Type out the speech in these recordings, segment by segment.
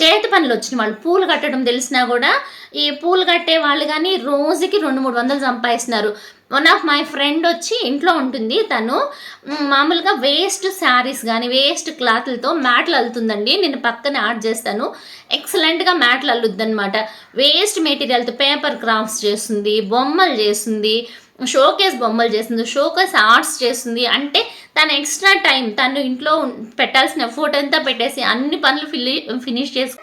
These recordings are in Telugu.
చేతి పనులు వచ్చిన వాళ్ళు పూలు కట్టడం తెలిసినా కూడా ఈ పూలు కట్టే వాళ్ళు కానీ రోజుకి రెండు మూడు వందలు సంపాదిస్తున్నారు. వన్ ఆఫ్ మై ఫ్రెండ్ వచ్చి ఇంట్లో ఉంటుంది. తను మామూలుగా వేస్ట్ శారీస్ కానీ వేస్ట్ క్లాత్లతో మ్యాట్లు అల్లుతుందండి. నేను పక్కన యాడ్ చేస్తాను. ఎక్సలెంట్గా మ్యాట్లు అల్లుద్దనమాట వేస్ట్ మెటీరియల్తో పేపర్ క్రాఫ్ట్స్ చేస్తుంది బొమ్మలు చేస్తుంది షోకేస్ బొమ్మలు చేస్తుంది షోకేస్ ఆర్ట్స్ చేస్తుంది అంటే తన ఎక్స్ట్రా టైం తను ఇంట్లో పెట్టాల్సిన ఎఫోర్ట్ అంతా పెట్టేసి అన్ని పనులు ఫిలి ఫినిష్ చేసు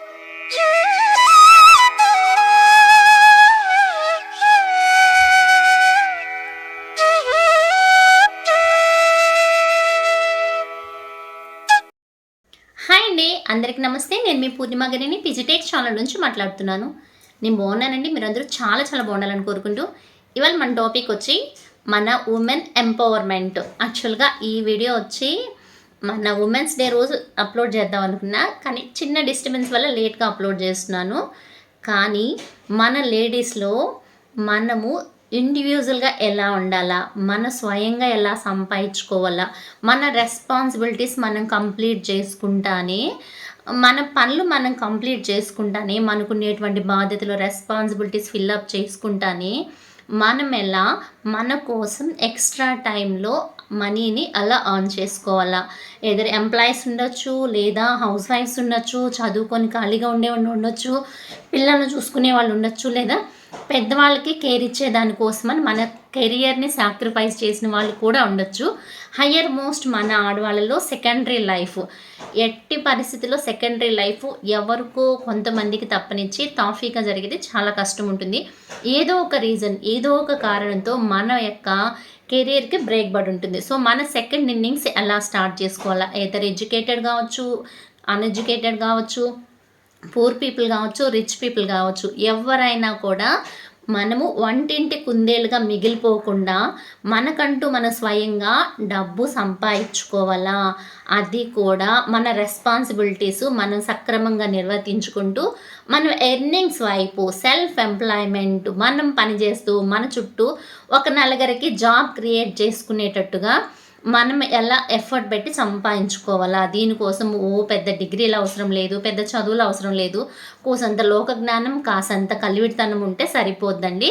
హాయ్ అండి. అందరికీ నమస్తే. నేను మీ పూర్ణిమ గారిని పిజిటేక్ ఛానల్ నుంచి మాట్లాడుతున్నాను. నేను బాగున్నానండి. మీరందరూ చాలా చాలా బాగుండాలని కోరుకుంటూ ఇవాళ మన టాపిక్ వచ్చి మన ఉమెన్ ఎంపవర్మెంట్ యాక్చువల్గా ఈ వీడియో వచ్చి మన ఉమెన్స్ డే రోజు అప్లోడ్ చేద్దాం అనుకున్నా కానీ చిన్న డిస్టర్బెన్స్ వల్ల లేట్గా అప్లోడ్ చేస్తున్నాను. కానీ మన లేడీస్లో మనము ఇండివిజువల్గా ఎలా ఉండాలా మన స్వయంగా ఎలా సంపాదించుకోవాలా మన రెస్పాన్సిబిలిటీస్ మనం కంప్లీట్ చేసుకుంటానే మన పనులు మనం కంప్లీట్ చేసుకుంటానే మనకునేటువంటి బాధ్యతలు రెస్పాన్సిబిలిటీస్ ఫిల్అప్ చేసుకుంటానే మనం ఎలా మన కోసం ఎక్స్ట్రా టైంలో మనీని అలా ఆన్ చేసుకోవాలా? ఎదర్ ఎంప్లాయీస్ ఉండొచ్చు లేదా హౌస్ వైఫ్స్ ఉండొచ్చు చదువుకొని ఖాళీగా ఉండే ఉండొచ్చు పిల్లల్ని చూసుకునే వాళ్ళు ఉండొచ్చు లేదా పెద్దవాళ్ళకి కేర్ ఇచ్చే దానికోసమని మన కెరియర్ని సాక్రిఫైస్ చేసిన వాళ్ళు కూడా ఉండొచ్చు. హయ్యర్ మోస్ట్ మన ఆడవాళ్ళలో సెకండరీ లైఫ్. ఎట్టి పరిస్థితుల్లో సెకండరీ లైఫ్ ఎవరికో కొంతమందికి తప్పనిచ్చి తాఫీగా జరిగితే చాలా కష్టం ఉంటుంది ఏదో ఒక రీజన్ ఏదో ఒక కారణంతో మన యొక్క కెరియర్కి బ్రేక్ పడి ఉంటుంది సో మన సెకండ్ ఇన్నింగ్స్ ఎలా స్టార్ట్ చేసుకోవాలా? ఏదర్ ఎడ్యుకేటెడ్ కావచ్చు అన్ఎడ్యుకేటెడ్ కావచ్చు పూర్ పీపుల్ కావచ్చు రిచ్ పీపుల్ కావచ్చు ఎవరైనా కూడా మనము వంటింటి కుందేలుగా మిగిలిపోకుండా మనకంటూ మన స్వయంగా డబ్బు సంపాదించుకోవాలా? అది కూడా మన రెస్పాన్సిబిలిటీస్ మనం సక్రమంగా నిర్వర్తించుకుంటూ మనం ఎర్నింగ్స్ వైపు సెల్ఫ్ ఎంప్లాయ్మెంట్ మనం పనిచేస్తూ మన చుట్టూ ఒక నలుగురికి జాబ్ క్రియేట్ చేసుకునేటట్టుగా మనం ఎలా ఎఫర్ట్ పెట్టి సంపాదించుకోవాలా? దీనికోసం ఓ పెద్ద డిగ్రీలు అవసరం లేదు పెద్ద చదువులు అవసరం లేదు. కోసంత లోక జ్ఞానం కాసంత కలివిడితనం ఉంటే సరిపోద్దండి.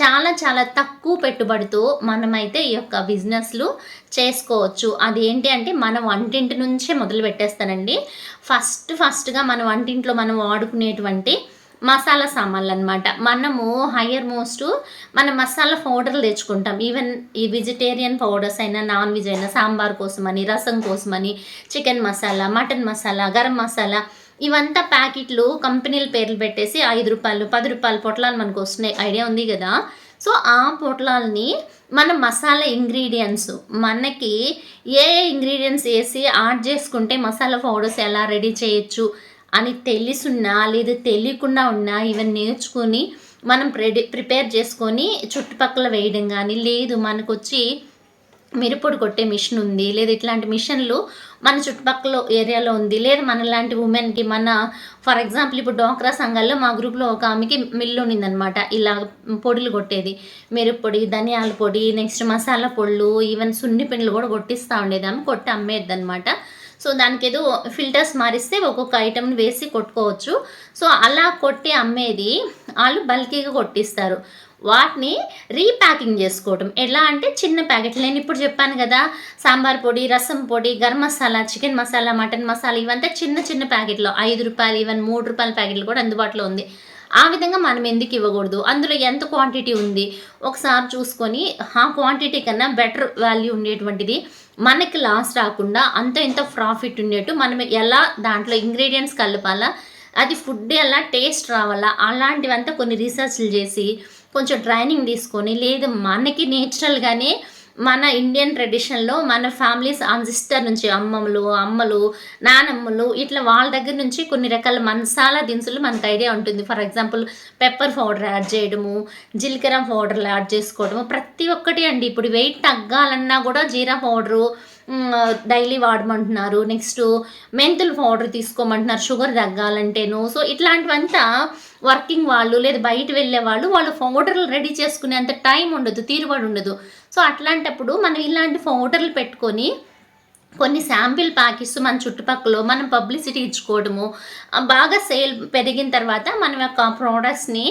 చాలా చాలా తక్కువ పెట్టుబడితో మనమైతే ఈ యొక్క బిజినెస్లు చేసుకోవచ్చు. అది ఏంటి అంటే మన వంటింటి నుంచే మొదలు పెట్టేస్తానండి ఫస్ట్ ఫస్ట్గా మన వంటింట్లో మనం వాడుకునేటువంటి మసాలా సామాన్లు అనమాట మనము హయ్యర్ మోస్ట్ మన మసాలా పౌడర్లు తెచ్చుకుంటాం. ఈవెన్ ఈ వెజిటేరియన్ పౌడర్స్ అయినా నాన్ వెజ్ అయినా సాంబార్ కోసమని రసం కోసమని చికెన్ మసాలా మటన్ మసాలా గరం మసాలా ఇవంతా ప్యాకెట్లు కంపెనీల పేర్లు పెట్టేసి ఐదు రూపాయలు పది రూపాయలు పొట్లాలు మనకు వస్తున్నాయి. ఐడియా ఉంది కదా? సో ఆ పొట్లాలని మన మసాలా ఇంగ్రీడియంట్స్ మనకి ఏ ఏ ఇంగ్రీడియంట్స్ వేసి యాడ్ చేసుకుంటే మసాలా పౌడర్స్ ఎలా రెడీ చేయొచ్చు? అని తెలిసున్నా లేదా తెలియకుండా ఉన్నా ఇవన్నీ నేర్చుకొని మనం ప్రెడి ప్రిపేర్ చేసుకొని చుట్టుపక్కల వేయడం కానీ లేదు మనకు వచ్చి మిరపొడి కొట్టే మిషన్ ఉంది లేదా ఇట్లాంటి మిషన్లు మన చుట్టుపక్కల ఏరియాలో ఉంది లేదా మన లాంటి ఉమెన్కి మన ఫర్ ఎగ్జాంపుల్ ఇప్పుడు డోక్రా సంఘాల్లో మా గ్రూప్లో ఒక ఆమెకి మిల్లు ఉన్నిందనమాట. ఇలా పొడులు కొట్టేది. మిరప్పొడి ధనియాల పొడి నెక్స్ట్ మసాలా పొళ్ళు ఈవెన్ సున్ని పిండిలు కూడా కొట్టిస్తూ ఉండేది ఆమె కొట్టి అమ్మేది అనమాట సో దానికి ఏదో ఫిల్టర్స్ మారిస్తే ఒక్కొక్క ఐటమ్ని వేసి కొట్టుకోవచ్చు. సో అలా కొట్టి అమ్మేది వాళ్ళు బల్కీగా కొట్టిస్తారు. వాటిని రీప్యాకింగ్ చేసుకోవటం. ఎలా అంటే చిన్న ప్యాకెట్లు నేను ఇప్పుడు చెప్పాను కదా సాంబార్ పొడి రసం పొడి గరం మసాలా చికెన్ మసాలా మటన్ మసాలా ఇవంతా చిన్న చిన్న ప్యాకెట్లు. ఐదు రూపాయలు ఈవెన్ మూడు రూపాయల ప్యాకెట్లు కూడా అందుబాటులో ఉంది. ఆ విధంగా మనం ఎందుకు ఇవ్వకూడదు? అందులో ఎంత క్వాంటిటీ ఉంది? ఒకసారి చూసుకొని ఆ క్వాంటిటీ కన్నా బెటర్ వాల్యూ ఉండేటువంటిది మనకి లాస్ రాకుండా అంత ఇంత ప్రాఫిట్ ఉండేట్టు మనం ఎలా దాంట్లో ఇంగ్రీడియంట్స్ కలపాలా? అది ఫుడ్ ఎలా టేస్ట్ రావాలా? అలాంటివంతా కొన్ని రీసెర్చ్లు చేసి కొంచెం ట్రైనింగ్ తీసుకొని లేదు మనకి నేచురల్గానే మన ఇండియన్ ట్రెడిషన్లో మన ఫ్యామిలీస్ సిస్టర్ నుంచి అమ్మమ్మలు అమ్మలు నానమ్మలు ఇట్లా వాళ్ళ దగ్గర నుంచి కొన్ని రకాల మసాలా దినుసులు మనకు ఐడియా ఉంటుంది. For example pepper powder add చేయడము జీలకర్ర పౌడర్లు యాడ్ చేసుకోవడము. ప్రతి ఒక్కటి అండి. ఇప్పుడు వెయిట్ తగ్గాలన్నా కూడా జీరా పౌడరు డైలీ వాడమంటున్నారు. నెక్స్ట్ మెంతులు పౌడర్ తీసుకోమంటున్నారు. షుగర్ తగ్గాలంటేను. సో ఇట్లాంటివంతా వర్కింగ్ వాళ్ళు లేదా బయట వెళ్ళే వాళ్ళు వాళ్ళు పౌడర్లు రెడీ చేసుకునేంత టైం ఉండదు తీరుబడి ఉండదు. సో అట్లాంటప్పుడు మనం ఇలాంటి పౌడర్లు పెట్టుకొని కొన్ని శాంపిల్ ప్యాకెట్స్ మన చుట్టుపక్కల మనం పబ్లిసిటీ ఇచ్చుకోవడము బాగా సేల్ పెరిగిన తర్వాత మనం యొక్క ప్రోడక్ట్స్ని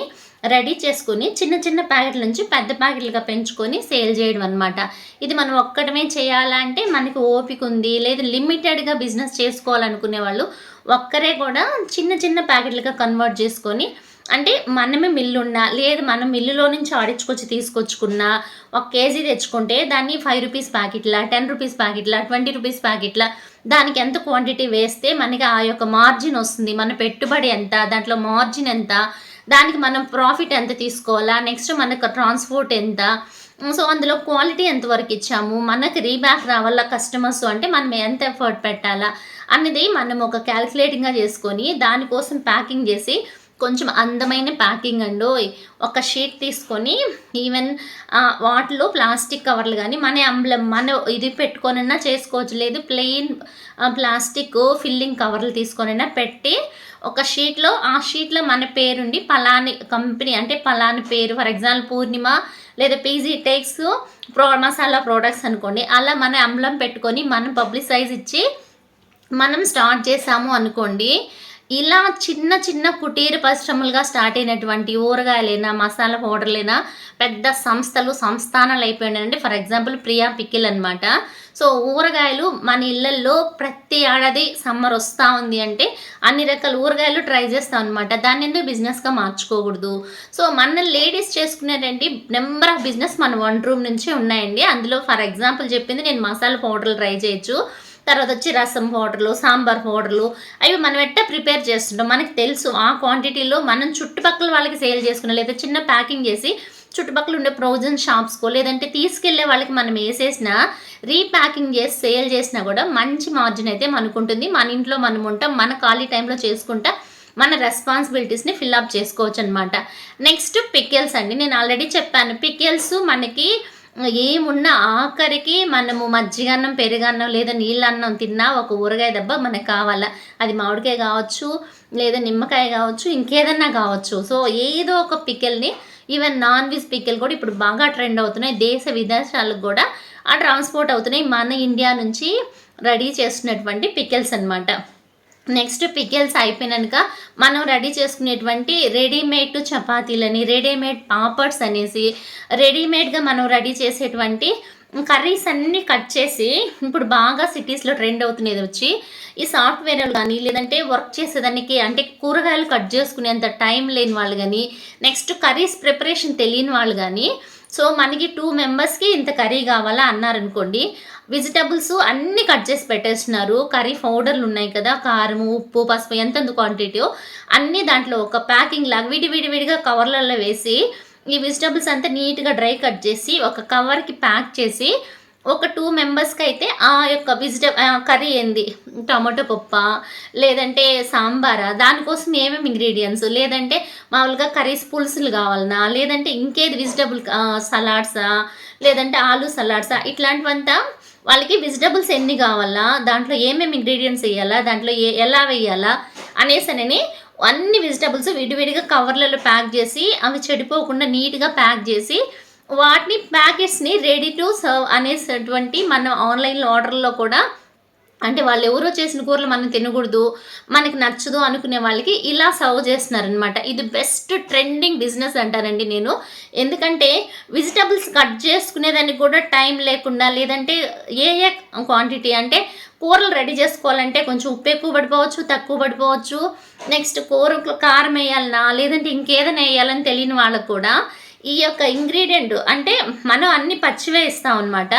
రెడీ చేసుకుని చిన్న చిన్న ప్యాకెట్ల నుంచి పెద్ద ప్యాకెట్లుగా పెంచుకొని సేల్ చేయడం అనమాట ఇది మనం ఒక్కటమే చేయాలంటే మనకి ఓపిక ఉంది లేదు లిమిటెడ్గా బిజినెస్ చేసుకోవాలనుకునే వాళ్ళు ఒక్కరే కూడా చిన్న చిన్న ప్యాకెట్లుగా కన్వర్ట్ చేసుకొని అంటే మనమే మిల్లు ఉన్నా లేదు మనం మిల్లులో నుంచి ఆడించుకొచ్చి తీసుకొచ్చుకున్నా ఒక కేజీ తెచ్చుకుంటే దాన్ని ఫైవ్ రూపీస్ ప్యాకెట్లా టెన్ రూపీస్ ప్యాకెట్లా ట్వంటీ రూపీస్ ప్యాకెట్లా దానికి ఎంత క్వాంటిటీ వేస్తే మనకి ఆ యొక్క మార్జిన్ వస్తుంది. మన పెట్టుబడి ఎంత దాంట్లో మార్జిన్ ఎంత దానికి మనం ప్రాఫిట్ ఎంత తీసుకోవాలా నెక్స్ట్ మనకు ట్రాన్స్పోర్ట్ ఎంత. సో అందులో క్వాలిటీ ఎంతవరకు ఇచ్చాము మనకి రీబ్యాక్ రావాలా కస్టమర్స్ అంటే మనం ఎంత ఎఫర్ట్ పెట్టాలా అన్నది మనం ఒక క్యాల్కులేటింగ్గా చేసుకొని దానికోసం ప్యాకింగ్ చేసి కొంచెం అందమైన ప్యాకింగ్ అండి ఒక షీట్ తీసుకొని ఈవెన్ వాటిలో ప్లాస్టిక్ కవర్లు కానీ మన అంబ్లం మన ఇది పెట్టుకొనైనా చేసుకోవచ్చు. లేదు ప్లెయిన్ ప్లాస్టిక్ ఫిల్లింగ్ కవర్లు తీసుకొనైనా పెట్టి ఒక షీట్లో ఆ షీట్లో మన పేరుండి పలాని కంపెనీ అంటే పలాని పేరు ఫర్ ఎగ్జాంపుల్ పూర్ణిమ లేదా పీజీ టేక్స్ ప్రో మసాలా ప్రోడక్ట్స్ అనుకోండి అలా మన అంబ్లం పెట్టుకొని మనం పబ్లిసైజ్ ఇచ్చి మనం స్టార్ట్ చేసాము అనుకోండి ఇలా చిన్న చిన్న కుటీర పరిశ్రమలుగా స్టార్ట్ అయినటువంటి ఊరగాయలైనా మసాలా పౌడర్లైనా పెద్ద సంస్థలు సంస్థానాలు అయిపోయినాయండి. ఫర్ ఎగ్జాంపుల్ ప్రియా పికిల్ అనమాట సో ఊరగాయలు మన ఇళ్ళల్లో ప్రతి ఏడాది సమ్మర్ వస్తూ ఉంది అంటే అన్ని రకాల ఊరగాయలు ట్రై చేస్తాం అనమాట దాన్ని ఎందుకు బిజినెస్గా మార్చుకోకూడదు? సో మన లేడీస్ చేసుకునేటువంటి నెంబర్ ఆఫ్ బిజినెస్ మన వన్ రూమ్ నుంచే ఉన్నాయండి. అందులో ఫర్ ఎగ్జాంపుల్ చెప్పింది నేను మసాలా పౌడర్లు ట్రై చేయొచ్చు. తర్వాత వచ్చి రసం పౌడర్లు సాంబార్ పౌడర్లు అవి మనం ఎట్టా ప్రిపేర్ చేస్తుంటాం? మనకి తెలుసు ఆ క్వాంటిటీలో మనం చుట్టుపక్కల వాళ్ళకి సేల్ చేసుకున్నాం లేదా చిన్న ప్యాకింగ్ చేసి చుట్టుపక్కల ఉండే ప్రొవిజన్ షాప్స్కో లేదంటే తీసుకెళ్ళే వాళ్ళకి మనం వేసేసిన రీప్యాకింగ్ చేసి సేల్ చేసినా కూడా మంచి మార్జిన్ అయితే మనకు ఉంటుంది మన ఇంట్లో మనం ఉంటాం మన ఖాళీ టైంలో చేసుకుంటా మన రెస్పాన్సిబిలిటీస్ని ఫిల్అప్ చేసుకోవచ్చు అనమాట నెక్స్ట్ పిక్కెల్స్ అండి. నేను ఆల్రెడీ చెప్పాను పిక్కెల్స్ మనకి ఏమున్నా ఆఖరికి మనము మజ్జిగన్నం పెరుగన్నం లేదా నీళ్ళన్నం తిన్నా ఒక ఊరగాయ దెబ్బ మనకు కావాలా. అది మామిడికాయ కావచ్చు లేదా నిమ్మకాయ కావచ్చు ఇంకేదన్నా కావచ్చు. సో ఏదో ఒక పికిల్ని ఈవెన్ నాన్ వెజ్ పికిల్ కూడా ఇప్పుడు బాగా ట్రెండ్ అవుతున్నాయి. దేశ విదేశాలకు కూడా ఆ ట్రాన్స్పోర్ట్ అవుతున్నాయి. మన ఇండియా నుంచి రెడీ చేస్తున్నటువంటి పికిల్స్ అన్నమాట. నెక్స్ట్ పికిల్స్ అయిపోయినాక మనం రెడీ చేసుకునేటువంటి రెడీమేడ్ చపాతీలని రెడీమేడ్ పాపడ్స్ అనేసి రెడీమేడ్గా మనం రెడీ చేసేటువంటి కర్రీస్ అన్నీ కట్ చేసి ఇప్పుడు బాగా సిటీస్లో ట్రెండ్ అవుతున్నది వచ్చి ఈ సాఫ్ట్వేర్ కానీ లేదంటే వర్క్ చేసేదానికి అంటే కూరగాయలు కట్ చేసుకునేంత టైం లేని వాళ్ళు కానీ నెక్స్ట్ కర్రీస్ ప్రిపరేషన్ తెలియని వాళ్ళు కానీ సో మనకి టూ మెంబర్స్కి ఇంత కర్రీ కావాలా అన్నారనుకోండి వెజిటబుల్స్ అన్నీ కట్ చేసి పెట్టేస్తున్నారు. కర్రీ పౌడర్లు ఉన్నాయి కదా కారం ఉప్పు పసుపు ఎంత క్వాంటిటీ అన్నీ దాంట్లో ఒక ప్యాకింగ్ లాగా విడి విడి విడిగా కవర్లలో వేసి ఈ వెజిటబుల్స్ అంతా నీట్గా డ్రై కట్ చేసి ఒక కవర్కి ప్యాక్ చేసి ఒక టూ మెంబర్స్కి అయితే ఆ యొక్క వెజిటబుల్ కర్రీ ఏంది? టమాటో పప్ప లేదంటే సాంబారా? దానికోసం ఏమేమి ఇంగ్రీడియంట్స్ లేదంటే మామూలుగా కర్రీస్ పులుసులు కావాలనా? లేదంటే ఇంకేది వెజిటబుల్ సలాడ్సా లేదంటే ఆలు సలాడ్సా ఇట్లాంటివంతా వాళ్ళకి వెజిటబుల్స్ ఎన్ని కావాలా? దాంట్లో ఏమేమి ఇంగ్రీడియంట్స్ వేయాలా? దాంట్లో ఏ ఎలా వేయాలా? అనేసనని అన్ని వెజిటబుల్స్ విడివిడిగా కవర్లలో ప్యాక్ చేసి అవి చెడిపోకుండా నీట్గా ప్యాక్ చేసి వాటిని ప్యాకెట్స్ని రెడీ టు సర్వ్ అనేటువంటి మన ఆన్లైన్లో ఆర్డర్లో కూడా అంటే వాళ్ళు ఎవరో చేసిన కూరలు మనం తినకూడదు మనకి నచ్చదు అనుకునే వాళ్ళకి ఇలా సర్వ్ చేస్తున్నారనమాట ఇది బెస్ట్ ట్రెండింగ్ బిజినెస్ అంటానండి నేను. ఎందుకంటే వెజిటబుల్స్ కట్ చేసుకునేదానికి కూడా టైం లేకుండా లేదంటే ఏ ఏ క్వాంటిటీ అంటే కూరలు రెడీ చేసుకోవాలంటే కొంచెం ఉప్పు ఎక్కువ పడిపోవచ్చు తక్కువ పడిపోవచ్చు. నెక్స్ట్ కూర కారం వేయాలన్నా లేదంటే ఇంకేదైనా వేయాలని తెలియని వాళ్ళకు కూడా ఈ యొక్క ఇంగ్రీడియంట్ అంటే మనం అన్ని పచ్చివే ఇస్తాం అనమాట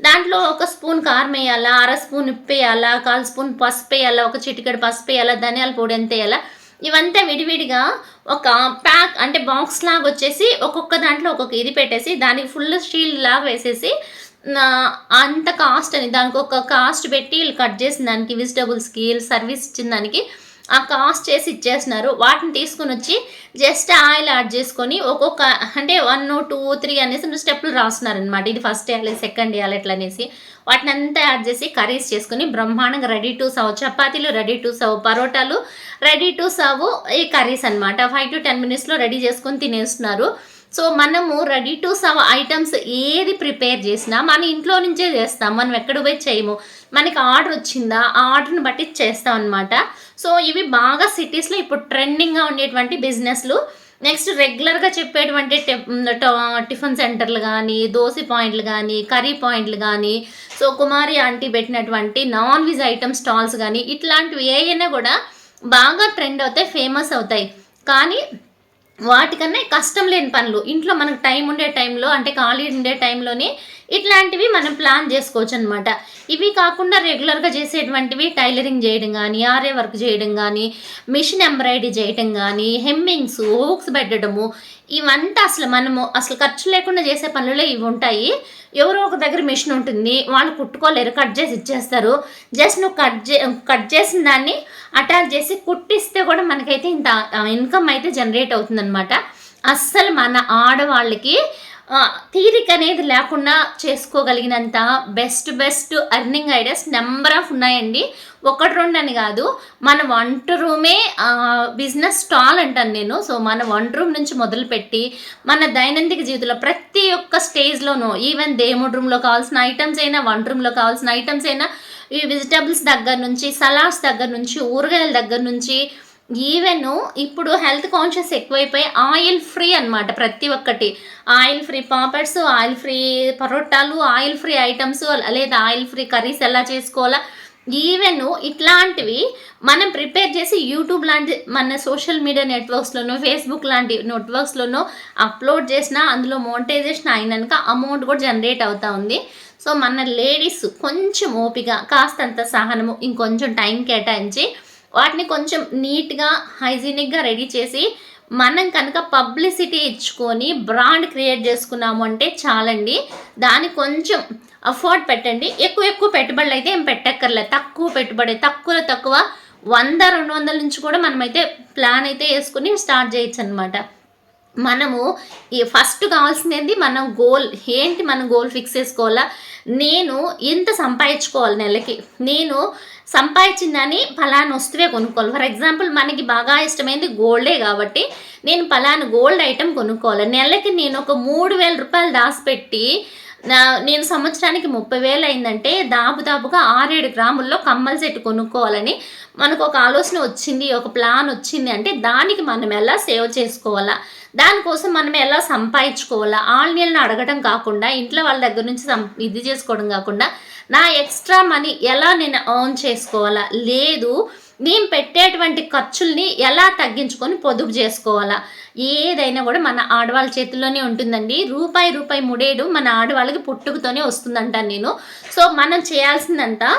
దాంట్లో ఒక స్పూన్ కారం వేయాలా అర స్పూన్ ఉప్పు వేయాలా కాల్ స్పూన్ పసుపు వేయాలా ఒక చిటికెడు పసుపు వేయాలా ధనియాల పొడి ఎంత వేయాలా. ఇవంతా విడివిడిగా ఒక ప్యాక్ అంటే బాక్స్ లాగా వచ్చేసి ఒక్కొక్క దాంట్లో ఒక్కొక్క ఇది పెట్టేసి దానికి ఫుల్ స్టీల్ లాగా వేసేసి అంత కాస్ట్ అని దానికి ఒక కాస్ట్ పెట్టి వీళ్ళు కట్ చేసిన దానికి వెజిటబుల్స్కి సర్వీస్ ఇచ్చిన దానికి ఆ కాస్ట్ చేసి ఇచ్చేస్తున్నారు. వాటిని తీసుకుని వచ్చి జస్ట్ ఆయిల్ యాడ్ చేసుకొని ఒక్కొక్క అంటే వన్ టూ త్రీ అనేసి స్టెప్లు రాస్తున్నారు అనమాట ఇది ఫస్ట్ వేయాలి సెకండ్ వేయాలి ఎట్లా అనేసి. వాటిని అంతా యాడ్ చేసి కర్రీస్ చేసుకుని బ్రహ్మాండంగా రెడీ టు సర్వ్ చపాతీలు రెడీ టు సర్వ్ పరోటాలు రెడీ టు సర్వ్ ఈ కర్రీస్ అనమాట ఫైవ్ టు టెన్ మినిట్స్లో రెడీ చేసుకొని తినేస్తున్నారు. సో మనము రెడీ టు సర్వ్ ఐటమ్స్ ఏది ప్రిపేర్ చేసినా మన ఇంట్లో నుంచే చేస్తాం. మనం ఎక్కడ పోయి చేయము. మనకి ఆర్డర్ వచ్చిందా? ఆ ఆర్డర్ని బట్టి చేస్తాం అనమాట సో ఇవి బాగా సిటీస్లో ఇప్పుడు ట్రెండింగ్గా ఉండేటువంటి బిజినెస్లు నెక్స్ట్ రెగ్యులర్గా చెప్పేటువంటి టిఫిన్ సెంటర్లు కానీ దోశ పాయింట్లు కానీ కర్రీ పాయింట్లు కానీ సో కుమారి ఆంటీ పెట్టినటువంటి నాన్ వెజ్ ఐటమ్ స్టాల్స్ కానీ ఇట్లాంటివి ఏవైనా కూడా బాగా ట్రెండ్ అవుతాయి ఫేమస్ అవుతాయి. కానీ వాటికన్నా కష్టం లేని పనులు. ఇంట్లో మనకు టైం ఉండే టైంలో అంటే ఖాళీ ఉండే టైంలోనే ఇట్లాంటివి మనం ప్లాన్ చేసుకోవచ్చు అనమాట ఇవి కాకుండా రెగ్యులర్గా చేసేటువంటివి టైలరింగ్ చేయడం కానీ ఆరే వర్క్ చేయడం కానీ మిషన్ ఎంబ్రాయిడరీ చేయడం కానీ హెమ్మింగ్స్ హోక్స్ పెట్టడము ఇవంతా అసలు మనము అసలు ఖర్చు లేకుండా చేసే పనులే ఇవి ఉంటాయి. ఎవరో ఒక దగ్గర మిషన్ ఉంటుంది. వాళ్ళు కుట్టుకోలేరు. కట్ చేసి ఇచ్చేస్తారు. జస్ట్ నువ్వు కట్ చే కట్ చేసిన దాన్ని అటాచ్ చేసి కుట్టిస్తే కూడా మనకైతే ఇంత ఇన్కమ్ అయితే జనరేట్ అవుతుందన్నమాట. అస్సలు మన ఆడవాళ్ళకి తీరిక అనేది లేకుండా చేసుకోగలిగినంత best best earning ideas number of ఉన్నాయండి. ఒకటి రెండు అని కాదు మన వంట రూమే బిజినెస్ స్టాల్ అంటాను నేను. సో మన వంట రూమ్ నుంచి మొదలుపెట్టి మన దైనందిక జీవితంలో ప్రతి ఒక్క స్టేజ్లోనూ ఈవెన్ దేముడ్ రూమ్లో కావాల్సిన ఐటమ్స్ అయినా వంట రూమ్లో కావాల్సిన ఐటమ్స్ అయినా ఈ వెజిటబుల్స్ దగ్గర నుంచి సలాడ్స్ దగ్గర నుంచి ఊరగాయల దగ్గర నుంచి ఈవెన్ ఇప్పుడు హెల్త్ కాన్షియస్ ఎక్కువైపోయి ఆయిల్ ఫ్రీ అనమాట ప్రతి ఒక్కటి. Oil free papads oil free పరోటాలు oil free items లేదా ఆయిల్ ఫ్రీ కర్రీస్ ఎలా చేసుకోవాలా? ఈవెన్ ఇట్లాంటివి మనం ప్రిపేర్ చేసి యూట్యూబ్ లాంటి మన సోషల్ మీడియా నెట్వర్క్స్లోనూ ఫేస్బుక్ లాంటి నెట్వర్క్స్లోనూ అప్లోడ్ చేసిన అందులో మోనిటైజేషన్ అయినాక అమౌంట్ కూడా జనరేట్ అవుతూ ఉంది. సో మన లేడీస్ కొంచెం ఓపిక కాస్తంత సహనము ఇంకొంచెం టైం కేటాయించి వాటిని కొంచెం నీట్గా హైజీనిక్గా రెడీ చేసి మనం కనుక పబ్లిసిటీ ఇచ్చుకొని బ్రాండ్ క్రియేట్ చేసుకున్నాము అంటే చాలండి. దానికి కొంచెం అఫోర్డ్ పెట్టండి. ఎక్కువ ఎక్కువ పెట్టుబడులు అయితే ఏం పెట్టక్కర్లేదు. తక్కువ పెట్టుబడి తక్కువలో తక్కువ వంద రెండు వందల నుంచి కూడా మనమైతే ప్లాన్ అయితే వేసుకుని స్టార్ట్ చేయొచ్చు అనమాట మనము ఈ ఫస్ట్ కావాల్సింది మనం గోల్ ఏంటి మన గోల్ ఫిక్స్ చేసుకోవాలా? నేను ఎంత సంపాదించుకోవాలి నెలకి. నేను సంపాదించిందని దాన్ని ఫలానా వస్తువే కొనుక్కోవాలి. ఫర్ ఎగ్జాంపుల్ మనకి బాగా ఇష్టమైంది గోల్డే కాబట్టి నేను ఫలానా గోల్డ్ ఐటెం కొనుక్కోవాలి. నెలకి నేను ఒక మూడు వేల రూపాయలు దాచిపెట్టి నా నేను సంవత్సరానికి ముప్పై వేలు అయిందంటే దాపుదాపుగా ఆరేడు గ్రాముల్లో కమ్మల సెట్ కొనుక్కోవాలని మనకు ఒక ఆలోచన వచ్చింది ఒక ప్లాన్ వచ్చింది. అంటే దానికి మనం ఎలా సేవ్ చేసుకోవాలా? దానికోసం మనం ఎలా సంపాదించుకోవాలా? ఆన్లైన్లో అడగడం కాకుండా ఇంట్లో వాళ్ళ దగ్గర నుంచి సం ఇది చేసుకోవడం కాకుండా నా ఎక్స్ట్రా మనీ ఎలా నేను ఎర్న్ చేసుకోవాలా? లేదు నేను పెట్టేటువంటి ఖర్చుల్ని ఎలా తగ్గించుకొని పొదుపు చేసుకోవాలా? ఏదైనా కూడా మన ఆడవాళ్ళ చేతుల్లోనే ఉంటుందండి. రూపాయి రూపాయి ముడేడు మన ఆడవాళ్ళకి పుట్టుకతోనే వస్తుందంటాను నేను. సో మనం చేయాల్సిందంతా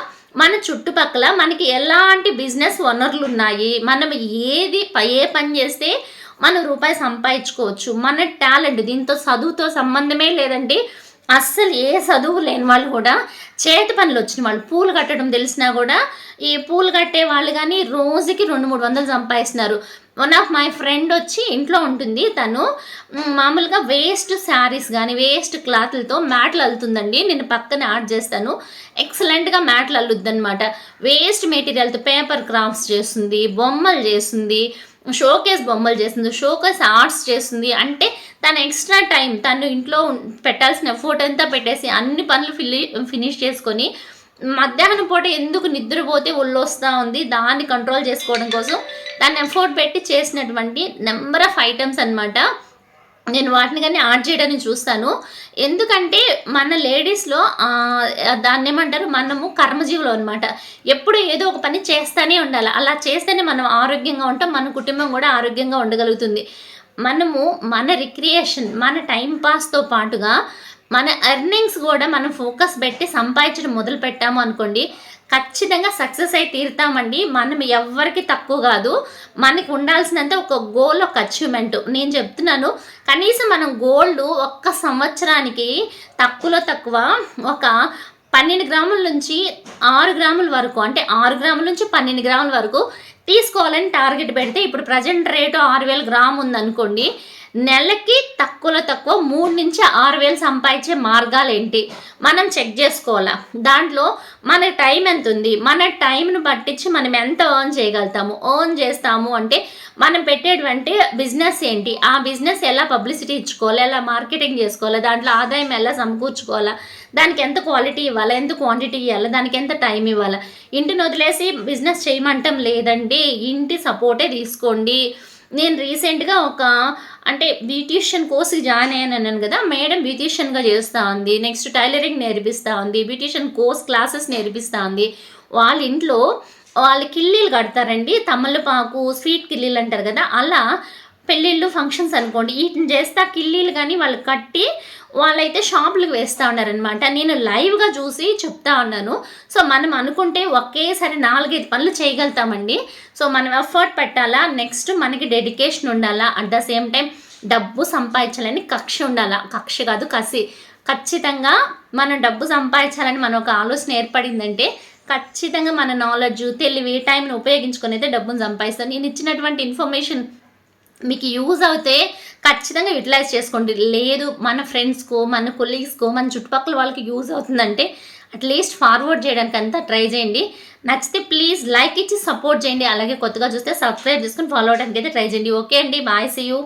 మన చుట్టుపక్కల మనకి ఎలాంటి బిజినెస్ వనరులు ఉన్నాయి మనం ఏది ఏ పని చేస్తే మనం రూపాయి సంపాదించుకోవచ్చు. మన టాలెంట్ దీంతో చదువుతో సంబంధమే లేదండి. అస్సలు ఏ చదువు లేని వాళ్ళు కూడా చేతి పనులు వచ్చిన వాళ్ళు పూలు కట్టడం తెలిసినా కూడా ఈ పూలు కట్టే వాళ్ళు కానీ రోజుకి రెండు మూడు వందలు సంపాదిస్తున్నారు. వన్ ఆఫ్ మై ఫ్రెండ్ వచ్చి ఇంట్లో ఉంటుంది. తను మామూలుగా వేస్ట్ శారీస్ కానీ వేస్ట్ క్లాత్లతో మ్యాట్లు అల్లుతుందండి. నేను పక్కన యాడ్ చేస్తాను. ఎక్సలెంట్గా మ్యాట్లు అల్లుద్దనమాట వేస్ట్ మెటీరియల్తో పేపర్ క్రాఫ్ట్స్ చేస్తుంది బొమ్మలు చేస్తుంది. షోకేస్ బొమ్మలు చేస్తుంది షోకేస్ ఆర్ట్స్ చేస్తుంది. అంటే తన ఎక్స్ట్రా టైం తను ఇంట్లో పెట్టాల్సిన ఎఫోర్ట్ అంతా పెట్టేసి అన్ని పనులు ఫిలి ఫినిష్ చేసుకొని మధ్యాహ్నం పూట ఎందుకు నిద్రపోతే ఒళ్ళు వస్తూ ఉంది దాన్ని కంట్రోల్ చేసుకోవడం కోసం దాన్ని ఎఫోర్ట్ పెట్టి చేసినటువంటి నెంబర్ ఆఫ్ ఐటమ్స్ అనమాట నేను వాటిని కానీ యాడ్ చేయడానికి చూస్తాను. ఎందుకంటే మన లేడీస్లో దాన్ని ఏమంటారు? మనము కర్మజీవులు అనమాట ఎప్పుడు ఏదో ఒక పని చేస్తూనే ఉండాలి. అలా చేస్తేనే మనం ఆరోగ్యంగా ఉంటాం. మన కుటుంబం కూడా ఆరోగ్యంగా ఉండగలుగుతుంది. మనము మన రిక్రియేషన్ మన టైం పాస్తో పాటుగా మన ఎర్నింగ్స్ కూడా మనం ఫోకస్ పెట్టి సంపాదించడం మొదలు పెట్టాము అనుకోండి ఖచ్చితంగా సక్సెస్ అయి తీరుతామండి. మనం ఎవ్వరికి తక్కువ కాదు. మనకి ఉండాల్సినంత ఒక గోల్ ఒక అచీవ్మెంట్ నేను చెప్తున్నాను కనీసం మనం గోల్డ్ ఒక్క సంవత్సరానికి తక్కువలో తక్కువ ఒక పన్నెండు గ్రాముల నుంచి ఆరు గ్రాముల వరకు అంటే ఆరు గ్రాముల నుంచి పన్నెండు గ్రాముల వరకు తీసుకోవాలని టార్గెట్ పెడితే ఇప్పుడు ప్రజెంట్ రేటు ఆరు వేల గ్రాము ఉందనుకోండి నెలకి తక్కువలో తక్కువ మూడు నుంచి ఆరు వేలు సంపాదించే మార్గాలు ఏంటి మనం చెక్ చేసుకోవాలా? దాంట్లో మన టైం ఎంత ఉంది మన టైంను పట్టించి మనం ఎంత ఎర్న్ చేయగలుగుతాము? ఎర్న్ చేస్తాము అంటే మనం పెట్టేటువంటి బిజినెస్ ఏంటి? ఆ బిజినెస్ ఎలా పబ్లిసిటీ ఇచ్చుకోవాలి? ఎలా మార్కెటింగ్ చేసుకోవాలి? దాంట్లో ఆదాయం ఎలా సమకూర్చుకోవాలా? దానికి ఎంత క్వాలిటీ ఇవ్వాలా? ఎంత క్వాంటిటీ ఇవ్వాలా? దానికి ఎంత టైం ఇవ్వాలా? ఇంటిని వదిలేసి బిజినెస్ చేయమంటం లేదండి. ఇంటి సపోర్టే తీసుకోండి. నేను రీసెంట్గా ఒక అంటే బ్యూటీషియన్ కోర్స్ జాయిన్ అయ్యాను అన్నాను కదా మేడం బ్యూటీషియన్గా చేస్తూ ఉంది నెక్స్ట్ టైలరింగ్ నేర్పిస్తూ ఉంది బ్యూటీషియన్ కోర్స్ క్లాసెస్ నేర్పిస్తూ ఉంది. వాళ్ళ ఇంట్లో వాళ్ళు కిల్లీలు కడతారండి తమలపాకు స్వీట్ కిల్లీలు అంటారు కదా అలా పెళ్ళిళ్ళు ఫంక్షన్స్ అనుకోండి. వీటిని చేస్తే కిల్లీలు కానీ వాళ్ళు కట్టి వాళ్ళైతే షాపులకు వేస్తూ ఉన్నారనమాట నేను లైవ్గా చూసి చెప్తా ఉన్నాను. సో మనం అనుకుంటే ఒకేసారి నాలుగైదు పనులు చేయగలుగుతామండి. సో మనం ఎఫర్ట్ పెట్టాలా? నెక్స్ట్ మనకి డెడికేషన్ ఉండాలా? అట్ ద సేమ్ టైం డబ్బు సంపాదించాలని కక్ష ఉండాలా? కక్ష కాదు కసి. ఖచ్చితంగా మనం డబ్బు సంపాదించాలని మన ఒక ఆలోచన ఏర్పడిందంటే ఖచ్చితంగా మన నాలెడ్జ్ తెలివి టైంని ఉపయోగించుకొని అయితే డబ్బును సంపాదిస్తాను నేను ఇచ్చినటువంటి ఇన్ఫర్మేషన్ మీకు యూజ్ అవుతే ఖచ్చితంగా యూటిలైజ్ చేసుకోండి. లేదు మన ఫ్రెండ్స్కో మన కొలీగ్స్కో మన చుట్టుపక్కల వాళ్ళకి యూజ్ అవుతుందంటే అట్లీస్ట్ ఫార్వర్డ్ చేయడానికి అంతా ట్రై చేయండి. నచ్చితే ప్లీజ్ లైక్ ఇచ్చి సపోర్ట్ చేయండి. అలాగే కొత్తగా చూస్తే సబ్స్క్రైబ్ చేసుకుని ఫాలో అవడానికి అయితే ట్రై చేయండి. ఓకే అండి బాయ్ సీ యూ